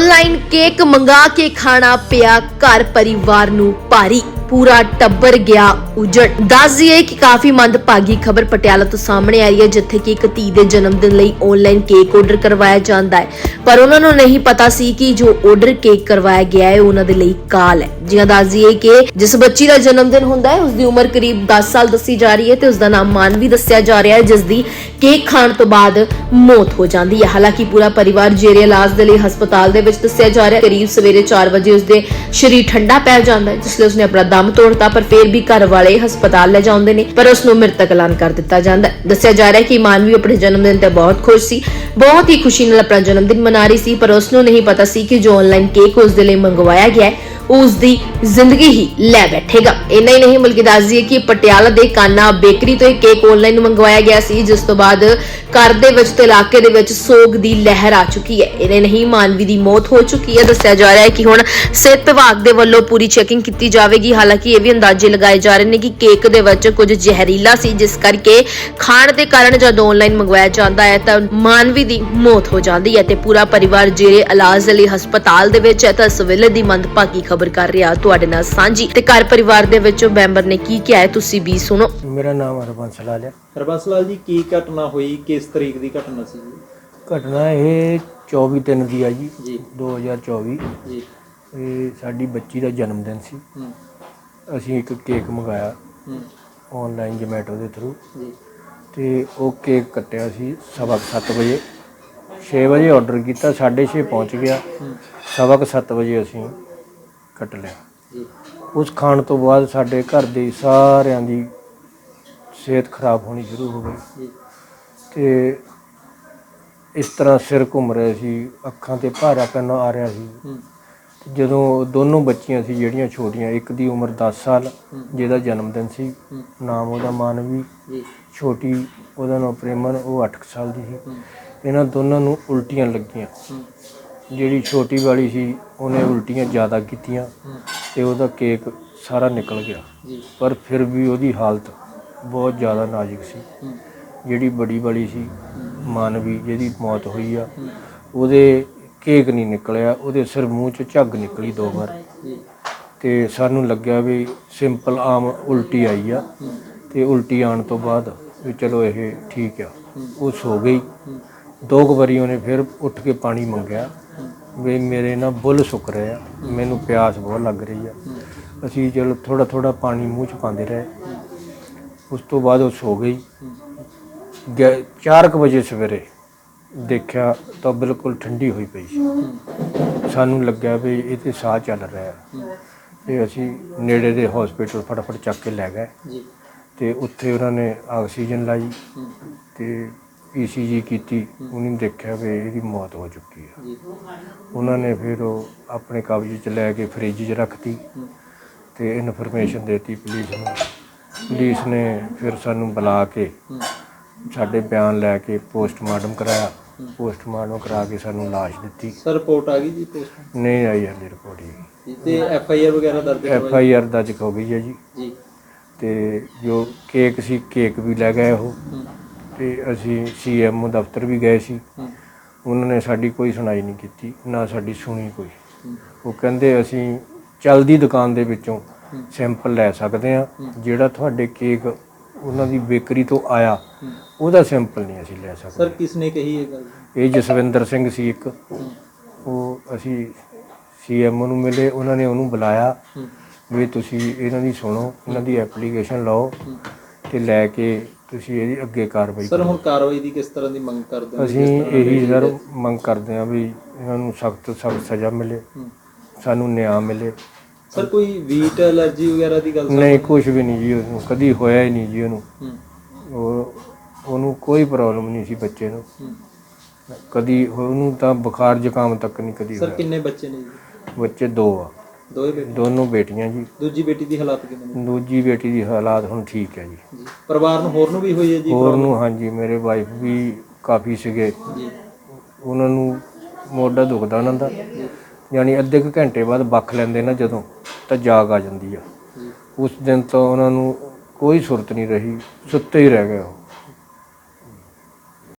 Online cake ਮੰਗਾ ਕੇ ਖਾਣਾ ਪਿਆ ਘਰ ਪਰਿਵਾਰ ਨੂੰ ਭਾਰੀ ਪੂਰਾ ਟੱਬਰ ਗਿਆ। ਉਜੜ। ਦੱਸ ਦਈਏ ਕਿ ਕਾਫੀ ਮੰਦਭਾਗੀ ਖਬਰ ਪਟਿਆਲਾ ਤੋਂ ਸਾਹਮਣੇ ਆਈ ਹੈ, ਜਿੱਥੇ ਕਿ ਇੱਕ ਧੀ ਦੇ ਜਨਮ ਦਿਨ ਲਈ ਆਨਲਾਈਨ ਕੇਕ ਆਰਡਰ ਕਰਵਾਇਆ ਜਾਂਦਾ ਹੈ। ਪਰ ਉਹਨਾਂ ਨੂੰ ਨਹੀਂ ਪਤਾ ਸੀ ਕਿ ਜੋ ਆਰਡਰ ਕੇਕ ਕਰਵਾਇਆ ਗਿਆ ਹੈ ਉਹਨਾਂ ਦੇ ਲਈ ਕਾਲ ਹੈ। ਜਿਵੇਂ ਦੱਸ ਦਈਏ ਕਿ ਜਿਸ ਬੱਚੀ ਦਾ ਜਨਮ ਦਿਨ ਹੁੰਦਾ ਹੈ ਉਸ ਦੀ ਉਮਰ ਕਰੀਬ 10 ਸਾਲ ਦੱਸੀ ਜਾ ਰਹੀ ਹੈ ਤੇ ਉਸ ਦਾ ਨਾਮ ਮਾਨਵੀ ਦੱਸਿਆ ਜਾ ਰਿਹਾ ਹੈ ਜਿਸ ਦੀ ਕੇਕ ਖਾਣ ਤੋਂ ਬਾਅਦ ਮੌਤ ਹੋ ਜਾਂਦੀ ਹੈ। ਹਾਲਾਂਕਿ ਪੂਰਾ ਪਰਿਵਾਰ ਜੇਰੇ ਇਲਾਜ ਦੇ ਲਈ ਹਸਪਤਾਲ ਦੇ ਵਿੱਚ ਦੱਸਿਆ ਜਾ ਰਿਹਾ ਕਰੀਬ ਸਵੇਰੇ 4 ਵਜੇ ਉਸਦੇ ਸਰੀਰ ਠੰਡਾ ਪੈ ਜਾਂਦਾ ਹੈ, ਜਿਸ ਲਈ ਉਸਨੇ ਆਪਣਾ ਦਮ ਤੋੜਤਾ ਪਰ ਫਿਰ ਵੀ ਘਰ ਵਾਲੇ ਹਸਪਤਾਲ ਲੈ ਜਾਂਦੇ ਨੇ, ਪਰ ਉਸ ਨੂੰ ਮ੍ਰਿਤਕ ਐਲਾਨ ਕਰ ਦਿੱਤਾ ਜਾਂਦਾ ਹੈ। ਦੱਸਿਆ ਜਾ ਰਿਹਾ ਹੈ ਕਿ ਮਾਨਵੀ ਆਪਣੇ ਜਨਮ ਦਿਨ ਤੇ ਬਹੁਤ ਖੁਸ਼ ਸੀ। ਬਹੁਤ ਹੀ ਖੁਸ਼ੀ ਨਾਲ ਆਪਣਾ ਜਨਮ ਦਿਨ ਮਨਾ ਰਹੀ ਸੀ, ਪਰ ਉਸ ਨੂੰ ਨਹੀਂ ਪਤਾ ਸੀ ਕਿ ਜੋ ਆਨਲਾਈਨ ਕੇਕ ਉਸ ਦੇ ਲਈ ਮੰਗਵਾਇਆ ਗਿਆ ਹੈ ਉਸ ਦੀ ਜ਼ਿੰਦਗੀ ਹੀ ਲੈ ਬੈਠੇਗਾ। ਇੰਨਾ ਹੀ ਨਹੀਂ ਬਲਕਿ ਦੱਸ ਦਈਏ ਕਿ ਪਟਿਆਲਾ ਦੇ ਕਾਨਾ ਬੇਕਰੀ ਤੋਂ ਇਹ ਕੇਕ ਆਨਲਾਈਨ ਮੰਗਵਾਇਆ ਗਿਆ ਸੀ, ਜਿਸ ਤੋਂ ਬਾਅਦ ਘਰ ਦੇ ਵਿੱਚ ਤੇ ਇਲਾਕੇ ਦੇ ਵਿੱਚ ਸੋਗ ਦੀ ਲਹਿਰ ਆ ਚੁੱਕੀ ਹੈ। ਇਹਨੇ ਨਹੀਂ, ਮਾਨਵੀ ਦੀ ਮੌਤ ਹੋ ਚੁੱਕੀ ਹੈ। ਦੱਸਿਆ ਜਾ ਰਿਹਾ ਹੈ ਕਿ ਹੁਣ ਸਿਹਤ ਵਿਭਾਗ ਦੇ ਵੱਲੋਂ ਪੂਰੀ ਚੈਕਿੰਗ ਕੀਤੀ ਜਾਵੇਗੀ। ਹਾਲਾਂਕਿ ਇਹ ਵੀ ਅੰਦਾਜ਼ੇ ਲਗਾਏ ਜਾ ਰਹੇ ਨੇ ਕਿ ਕੇਕ ਦੇ ਵਿੱਚ ਕੁਝ ਜ਼ਹਿਰੀਲਾ ਸੀ, ਜਿਸ ਕਰਕੇ ਖਾਣ ਦੇ ਕਾਰਨ ਜਦੋਂ ਆਨਲਾਈਨ ਮੰਗਵਾਇਆ ਜਾਂਦਾ ਹੈ, ਤਾਂ ਮਾਨਵੀ ਦੀ ਮੌਤ ਹੋ ਜਾਂਦੀ ਹੈ ਤੇ ਪੂਰਾ ਪਰਿਵਾਰ ਜਿਹੜੇ ਇਲਾਜ ਦੇ ਲਈ ਹਸਪਤਾਲ ਦੇ ਵਿੱਚ ਹੈ, ਤਾਂ ਇਸ ਵੇਲੇ ਦੀ ਮੰਦਭਾਗੀ ਖਬਰ ਕਰ ਰਿਹਾ। ਤੁਹਾਡੇ ਨਾਲ ਸਾਂਝੀ ਤੇ ਘਰ ਪਰਿਵਾਰ ਦੇ ਵਿੱਚੋਂ ਮੈਂਬਰ ਨੇ ਕੀ ਕਿਹਾ ਹੈ ਤੁਸੀਂ ਵੀ ਸੁਣੋ। ਮੇਰਾ ਨਾਮ ਹਰਬੰਸ ਲਾਲ ਹੈ। ਹਰਬੰਸ ਲਾਲ ਜੀ ਕੀ ਘਟਨਾ ਹੋਈ? ਕਿਸ ਤਰੀਕ ਦੀ ਘਟਨਾ ਸੀ ਜੀ? ਘਟਨਾ ਇਹ 24 ਦਿਨ ਦੀ ਆ ਜੀ ਜੀ। 2024 ਜੀ। ਇਹ ਸਾਡੀ ਬੱਚੀ ਦਾ ਜਨਮ ਦਿਨ ਸੀ। ਹੂੰ। ਅਸੀਂ ਇੱਕ ਕੇਕ ਮੰਗਾਇਆ। ਹੂੰ। ਆਨਲਾਈਨ ਜੋਮੈਟੋ ਦੇ ਥਰੂ। ਜੀ। ਤੇ ਉਹ ਕੇਕ ਕੱਟਿਆ ਸੀ ਸਵਾ ਕੁ ਸੱਤ ਵਜੇ। 6 ਵਜੇ ਆਰਡਰ ਕੀਤਾ 6:30 ਪਹੁੰਚ ਗਿਆ। ਸਵਾ ਕੁ ਸੱਤ ਵਜੇ ਅਸੀਂ ਕੱਟ ਲਿਆ। ਉਸ ਖਾਣ ਤੋਂ ਬਾਅਦ ਸਾਡੇ ਘਰ ਦੇ ਸਾਰਿਆਂ ਦੀ ਸਿਹਤ ਖਰਾਬ ਹੋਣੀ ਸ਼ੁਰੂ ਹੋ ਗਈ। ਤੇ ਇਸ ਤਰ੍ਹਾਂ ਸਿਰ ਘੁੰਮ ਰਿਹਾ ਸੀ ਅੱਖਾਂ ਤੇ ਭਾਰਾ ਪੈਣਾ ਆ ਰਿਹਾ ਸੀ। ਜਦੋਂ ਦੋਨੋਂ ਬੱਚੀਆਂ ਸੀ ਜਿਹੜੀਆਂ ਛੋਟੀਆਂ ਇੱਕ ਦੀ ਉਮਰ 10 ਸਾਲ। ਜਿਹਦਾ ਜਨਮ ਦਿਨ ਸੀ ਨਾਮ ਉਹਦਾ ਮਾਨਵੀ ਛੋਟੀ ਉਹਦਾ ਨਾਮ ਪ੍ਰੇਮਨ ਉਹ 8 ਸਾਲ ਦੀ ਸੀ। ਇਹਨਾਂ ਦੋਨਾਂ ਨੂੰ ਉਲਟੀਆਂ ਲੱਗੀਆਂ। ਜਿਹੜੀ ਛੋਟੀ ਵਾਲੀ ਸੀ ਉਹਨੇ ਉਲਟੀਆਂ ਜ਼ਿਆਦਾ ਕੀਤੀਆਂ ਤੇ ਉਹਦਾ ਕੇਕ ਸਾਰਾ ਨਿਕਲ ਗਿਆ। ਪਰ ਫਿਰ ਵੀ ਉਹਦੀ ਹਾਲਤ ਬਹੁਤ ਜ਼ਿਆਦਾ ਨਾਜ਼ੁਕ ਸੀ। ਜਿਹੜੀ ਬੜੀ ਵਾਲੀ ਸੀ ਮਾਨਵੀ ਜਿਹਦੀ ਮੌਤ ਹੋਈ ਆ ਉਹਦੇ ਕੇਕ ਨਹੀਂ ਨਿਕਲਿਆ ਉਹਦੇ ਸਿਰ ਮੂੰਹ ਚ ਝੱਗ ਨਿਕਲੀ ਦੋ ਵਾਰ। ਤੇ ਸਾਨੂੰ ਲੱਗਿਆ ਵੀ ਸਿੰਪਲ ਆਮ ਉਲਟੀ ਆਈ ਆ। ਤੇ ਉਲਟੀ ਆਉਣ ਤੋਂ ਬਾਅਦ ਵੀ ਚਲੋ ਇਹ ਠੀਕ ਆ। ਹੂੰ। ਉਹ ਸੋ ਗਈ। ਦੋ ਕੁ ਵਾਰੀ ਉਹਨੇ ਫਿਰ ਉੱਠ ਕੇ ਪਾਣੀ ਮੰਗਿਆ ਵੀ ਮੇਰੇ ਨਾ ਬੁੱਲ ਸੁੱਕ ਰਹੇ ਆ ਮੈਨੂੰ ਪਿਆਸ ਬਹੁਤ ਲੱਗ ਰਹੀ ਆ। ਅਸੀਂ ਚਲੋ ਥੋੜਾ ਥੋੜਾ ਪਾਣੀ ਮੂੰਹ ਚ ਪਾਉਂਦੇ ਰਹੇ। ਉਸ ਤੋਂ ਬਾਅਦ ਉਹ ਸੋ ਗਈ। ਹੂੰ 4 ਵਜੇ ਸਵੇਰੇ ਦੇਖਿਆ ਤਾਂ ਬਿਲਕੁਲ ਠੰਡੀ ਹੋਈ ਪਈ ਸੀ। ਸਾਨੂੰ ਲੱਗਿਆ ਵੀ ਇਹ ਤੇ ਸਾਹ ਚੱਲ ਰਿਹਾ ਹੂੰ ਤੇ ਅਸੀਂ ਨੇੜੇ ਦੇ ਹਸਪੀਟਲ ਫਟਾਫਟ ਚੱਕ ਕੇ ਲੈ ਗਏ। ਜੀ। ਤੇ ਉੱਥੇ ਉਹਨਾਂ ਨੇ ਆਕਸੀਜਨ ਲਾਈ। ਤੇ ਈਸੀਜੀ ਕੀਤੀ ਉਹਨੇ ਦੇਖਿਆ ਵੀ ਇਹਦੀ ਮੌਤ ਹੋ ਚੁੱਕੀ ਜੀ। ਉਹਨਾਂ ਨੇ ਫਿਰ ਉਹ ਆਪਣੇ ਕਬਜ਼ੇ 'ਚ ਲੈ ਕੇ ਫ੍ਰਿਜ 'ਚ ਰੱਖਤੀ ਤੇ ਇਨਫੋਰਮੇਸ਼ਨ ਦੇਤੀ ਪੁਲਿਸ ਨੂੰ। ਪੁਲਿਸ ਨੇ ਫਿਰ ਸਾਨੂੰ ਬੁਲਾ ਕੇ ਸਾਡੇ ਬਿਆਨ ਲੈ ਕੇ ਪੋਸਟਮਾਰਟਮ ਕਰਾਇਆ। ਪੋਸਟਮਾਰਟਮ ਕਰਾ ਕੇ ਸਾਨੂੰ ਲਾਸ਼ ਦਿੱਤੀ। ਸਰ ਰਿਪੋਰਟ ਆ ਗਈ ਜੀ ਪੋਸਟ ਨਹੀਂ ਆਈ ਹਲੇ ਰਿਪੋਰਟ ਜੀ। ਤੇ ਐਫ ਆਈ ਆਰ ਵਗੈਰਾ ਦਰਜ ਐਫ ਆਈ ਆਰ ਦਰਜ ਹੋ ਗਈ ਹੈ ਜੀ। ਜੀ। ਤੇ ਜੋ ਕੇਕ ਸੀ ਕੇਕ ਵੀ ਲੈ ਗਏ ਉਹ। ਤੇ ਅਸੀਂ ਸੀਐਮਓ ਦਫ਼ਤਰ ਵੀ ਗਏ ਸੀ। ਉਹਨਾਂ ਨੇ ਸਾਡੀ ਕੋਈ ਸੁਣਾਈ ਨਹੀਂ ਕੀਤੀ ਨਾ ਸਾਡੀ ਸੁਣੀ ਕੋਈ। ਉਹ ਕਹਿੰਦੇ ਅਸੀਂ ਚਲਦੀ ਦੁਕਾਨ ਦੇ ਵਿੱਚੋਂ। ਸੈਂਪਲ ਲੈ ਸਕਦੇ ਆ। ਜਿਹੜਾ ਤੁਹਾਡੇ ਕੇਕ ਉਹਨਾਂ ਦੀ ਬੇਕਰੀ ਤੋਂ ਆਇਆ ਉਹਦਾ ਸੈਂਪਲ ਨਹੀਂ ਅਸੀਂ ਲੈ ਸਰ ਸਕਦੇ ਕਿਸ ਨੇ ਕਹੀ ਇਹ ਗੱਲ? ਇਹ ਜਸਵਿੰਦਰ ਸਿੰਘ ਸੀ ਇੱਕ। ਉਹ ਅਸੀਂ ਸੀਐਮਓ ਨੂੰ ਮਿਲੇ ਉਹਨਾਂ ਨੇ ਉਹਨੂੰ ਬੁਲਾਇਆ ਵੀ ਤੁਸੀਂ ਇਹਨਾਂ ਦੀ ਸੁਣੋ ਇਹਨਾਂ ਦੀ ਐਪਲੀਕੇਸ਼ਨ ਲਓ। ਤੇ ਲੈ ਕੇ ਤੁਸੀਂ ਇਹਦੀ ਅੱਗੇ ਕਾਰਵਾਈ ਸਰ ਹੁਣ ਕਾਰਵਾਈ ਦੀ ਕਿਸ ਤਰ੍ਹਾਂ ਦੀ ਮੰਗ ਕਰਦੇ ਹੋ? ਅਸੀਂ ਇਹੀ ਸਰ ਮੰਗ ਕਰਦੇ ਹਾਂ ਵੀ ਇਹਨਾਂ ਨੂੰ ਸਖਤ ਸਖਤ ਸਜ਼ਾ ਮਿਲੇ। ਸਾਨੂੰ ਨਿਆਂ ਮਿਲੇ। ਸਰ ਕੋਈ ਵੀਟ ਐਲਰਜੀ ਵਗੈਰਾ ਦੀ ਗੱਲ ਨਹੀਂ ਕੁਝ ਵੀ ਨਹੀਂ ਜੀ ਉਹਨੂੰ। ਕਦੀ ਹੋਇਆ ਹੀ ਨਹੀਂ ਜੀ ਉਹਨੂੰ। ਉਹ ਉਹਨੂੰ ਕੋਈ ਪ੍ਰੋਬਲਮ ਨਹੀਂ ਸੀ ਬੱਚੇ ਨੂੰ। ਕਦੀ ਉਹਨੂੰ ਤਾਂ ਬੁਖਾਰ ਜ਼ੁਕਾਮ ਤੱਕ ਨਹੀਂ ਕਦੀ ਸਰ ਕਿੰਨੇ ਬੱਚੇ ਨੇ ਜੀ? ਬੱਚੇ ਦੋ ਆ। ਦੋਏ ਬੇਟੇ ਦੋਨੋਂ ਬੇਟੀਆਂ ਜੀ। ਦੂਜੀ ਬੇਟੀ ਦੀ ਹਾਲਾਤ ਕਿਵੇਂ ਨੇ? ਦੂਜੀ ਬੇਟੀ ਦੀ ਹਾਲਾਤ ਹੁਣ ਠੀਕ ਹੈ ਜੀ। ਜੀ। ਪਰਿਵਾਰ ਨੂੰ ਹੋਰ ਨੂੰ ਵੀ ਹੋਈ ਹੈ ਜੀ? ਹੋਰ ਨੂੰ ਹਾਂਜੀ ਮੇਰੇ ਵਾਈਫ ਵੀ ਕਾਫੀ ਸੀਗੇ। ਜੀ। ਉਹਨਾਂ ਨੂੰ ਮੋਢਾ ਦੁਖਦਾ ਉਹਨਾਂ ਦਾ। ਯਾਨੀ ਅੱਧੇ ਕੁ ਘੰਟੇ ਬਾਅਦ ਬੱਖ ਲੈਂਦੇ ਨਾ ਜਦੋਂ ਤਾਂ ਜਾਗ ਆ ਜਾਂਦੀ ਆ। ਜੀ। ਉਸ ਦਿਨ ਤੋਂ ਉਹਨਾਂ ਨੂੰ ਕੋਈ ਸੁਰਤ ਨਹੀਂ ਰਹੀ ਸੁੱਤੇ ਹੀ ਰਹਿ ਗਏ ਉਹ।